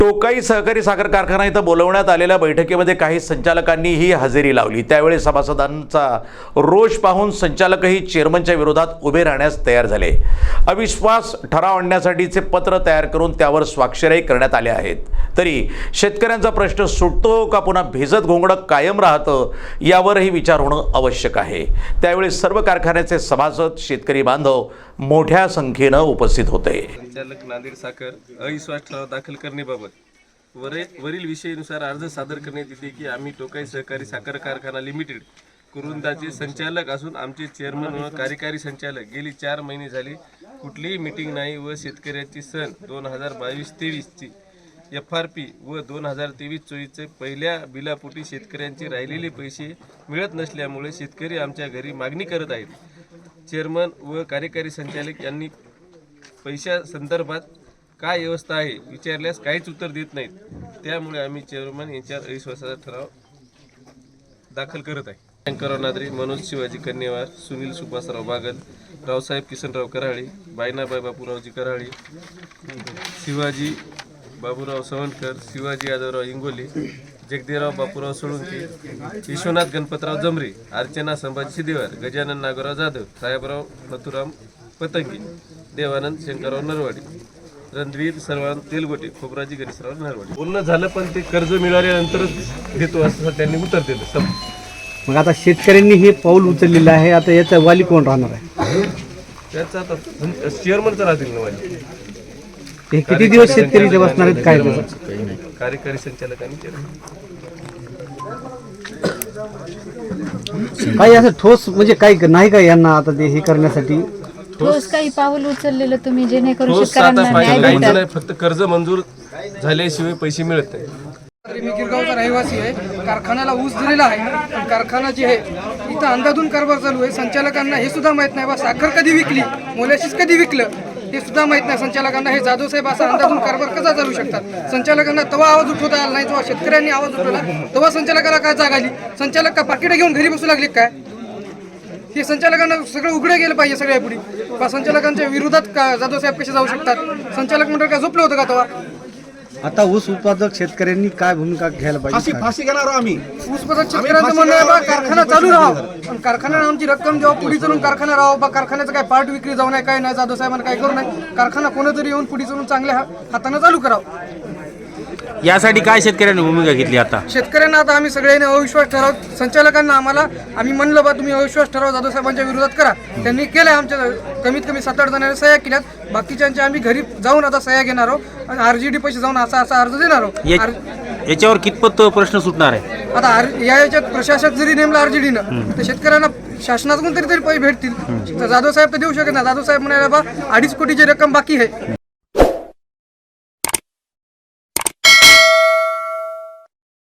टोकाई सहकारी साखर कारखाना इथं बोलवण्यात आलेल्या बैठकीमध्ये काही संचालकांनीही हजेरी लावली. त्यावेळी सभासदांचा रोष पाहून संचालकही चेअरमनच्या विरोधात उभे राहण्यास तयार झाले. अविश्वास ठराव आणण्यासाठीचे पत्र तयार करून त्यावर स्वाक्षऱ्याही करण्यात आल्या आहेत. तरी शेतकऱ्यांचा प्रश्न सुटतो का? पुन्हा भिजत घोंगडं कायम राहतं यावरही विचार होणं आवश्यक आहे. त्यावेळी सर्व कारखान्याचे सभासद शेतकरी बांधव मोठ्या संख्येनं उपस्थित होते. संचालक नांदेड साखर अविश्वास ठराव दाखल करण्याबाबत वरे वरील विषयानुसार अर्ज सादर करण्यात येते की आम्ही टोकाई सहकारी साखर कारखाना लिमिटेड कुरुंदाचे संचालक असून आमचे चेअरमन व कार्यकारी संचालक गेली चार महिने झाले. कुठलीही मीटिंग नाही व शेतकऱ्याची सण दोन हजार बावीस तेवीसची एफ आर पी व दोन हजार तेवीस चोवीसचे पहिल्या बिलापोटी शेतकऱ्यांचे राहिलेले पैसे मिळत नसल्यामुळे शेतकरी आमच्या घरी मागणी करत आहेत. चेअरमन व कार्यकारी संचालक यांनी पैशा संदर्भात काय व्यवस्था आहे विचारल्यास काहीच उत्तर देत नाहीत. त्यामुळे आम्ही चेअरमन यांच्यावर अविश्वासाचा ठराव दाखल करत आहे. शंकरराव नादरी मनोज शिवाजी कन्यवार सुनील सुभाषराव बागल रावसाहेब किसनराव कराळे बायनाबाई बापूरावजी कराळे शिवाजी बाबूराव सवंतकर शिवाजी यादवराव इंगोले जगदेराव बापूराव सोळुंके विश्वनाथ गणपतराव जमरे अर्चना संभाजी सिद्धेवार गजानन नागोराव जाधव साहेबराव नथुराम पतंगी देवानंद शंकरराव नरवाडी रणवीर सर्वांत तेलगोटे खोबराजी गणेशराव नरवाडी. बोलणं झालं पण ते कर्ज मिळाल्यानंतरच देतो असं त्यांनी उत्तर दिलं. सम मग आता शेतकऱ्यांनी हे पाऊल उचललेलं आहे. आता याचा वाली कोण राहणार आहे? त्याचा आता चेअरमनचं राहतील ना वाली. हे किती दिवस शेतकरी इथे बसणार आहेत? काय त्याचं कार्यकारी संचालकांनी केलं. काही असं ठोस म्हणजे काही नाही का यांना आता ते हे करण्यासाठी? ठोस काही पाऊल उचललेलं तुम्ही जेणेकरून ठोस आता शेतकऱ्यांना न्याय पाहिजे. काहीच भेटेल. नाही फक्त कर्ज मंजूर झाल्याशिवाय पैसे मिळत नाही. तरी मी गिरगावचा रहिवासी आहे. कारखान्याला ऊस दिलेला आहे. पण कारखाना जी आहे इथं अंधाधून कारभार चालू आहे. संचालकांना हे सुद्धा माहीत नाही बा साखर कधी विकली? मोलॅशिस कधी विकलं? हे सुद्धा माहीत नाही. संचालकांना हे जाधव साहेब असा अंदाजून कारभार कसा चालू शकतात? संचालकांना तेव्हा आवाज उठवता आला नाही जेव्हा शेतकऱ्यांनी आवाज उठवला. तेव्हा संचालकाला काय जाग आली? संचालक का पाकिटं घेऊन घरी बसू लागले काय? हे संचालकांना सगळं उघडं गेलं पाहिजे सगळ्या पुढे बा संचालकांच्या विरोधात का जाधव साहेब कसे जाऊ शकतात? संचालक मंडळ काय झोपलं होतं का तेव्हा आता ऊस उत्पादक शेतकऱ्यांनी काय भूमिका घ्यायला पाहिजे? काय? ऊसपदात शेतकऱ्यांचं म्हणणं आहे बा कारखाना चालू राहावं पण कारखान्यानं आमची रक्कम जेव्हा पुढे चलून कारखाना राहावं बा कारखान्याचं काय पार्ट विक्री जाऊ नये काय नाही जाधव साहेबांना काय करू नये. कारखाना कोणतरी येऊन पुढे चलून चांगल्या हा- हातानं चालू करावं. यासाठी काय शेतकऱ्यांनी भूमिका घेतली आता? शेतकऱ्यांना आता आम्ही सगळ्यांनी अविश्वास ठराव संचालकांना आम्हाला आम्ही म्हणलं बा तुम्ही अविश्वास ठराव जाधव साहेबांच्या विरोधात करा. त्यांनी केलं आमच्या कमीत कमी सात आठ जणांनी सह्या केल्यात. बाकीच्यांच्या आम्ही घरी जाऊन आता सह्या घेणार आहोत आणि आरजीडी पैसे जाऊन असा असा अर्ज देणार आहोत. आर- याच्यावर कितपत प्रश्न सुटणार आहे? आता आर- या याच्यात प्रशासक जरी नेमला आरजेडीनं तर शेतकऱ्यांना शासनाकडून तरी तरी पैसे भेटतील. तर जाधव साहेब तर देऊ शकत नाही. जाधव साहेब म्हणाले बा अडीच कोटीची रक्कम बाकी आहे.